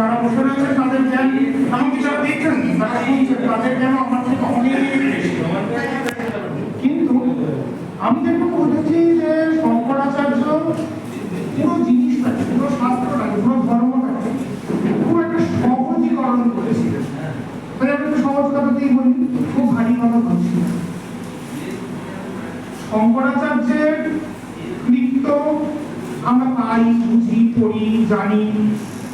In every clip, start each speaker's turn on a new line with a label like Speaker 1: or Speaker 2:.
Speaker 1: যারা বসে রয়েছেন তাদের জ্ঞান এমনকি যারা দেখছেন, তারা শুনছেন, তাদের জ্ঞান আমার থেকে অনেক কিন্তু আমি যেটুকু বুঝেছি যে শঙ্করাচার্য পুরো জিনিসটাকে, পুরো শাস্ত্রটাকে, পুরো ধর্মটাকে খুব একটা সহজীকরণ করেছিলেন। মানে আমি সহজ কথাতেই বলি, খুব ভারী কথা বলছি। শঙ্করাচার্যের কৃত্য আমরা পাই, বুঝি, পড়ি, জানি।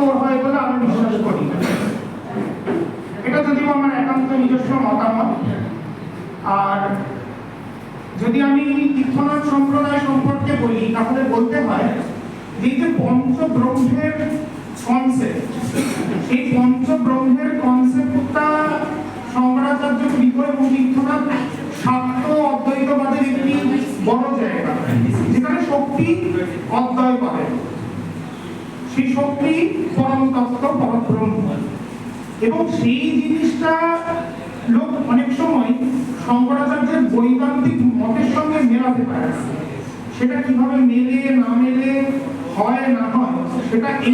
Speaker 1: তোর হয় বলে আমি বিশ্বাস করি এটা যদিও আমার একান্ত নিজস্ব মতামত। আর যদি আমি তীর্থনাথ সম্প্রদায় সম্পর্কে বলি, তাহলে বলতে হয় যে যে পঞ্চব্রহ্মের কনসেপ্ট এই পঞ্চব্রহ্মের কনসেপ্টটা শঙ্করাচার্য কৃপ এবং তীর্থনাথ শাক্ত অদ্বৈতবাদের একটি বড় জায়গা। যেখানে শক্তি অদ্বয় পাবে সেই শক্তি পরম তত্ত্ব, পরম ব্রহ্ম এবং সেই জিনিসটা লোক অনেক সময় শঙ্করাচার্যের বৈদান্তিক মতের সঙ্গে মেলাতে পারে। সেটা কীভাবে মেলে, না মেলে, হয়, না হয়, সেটা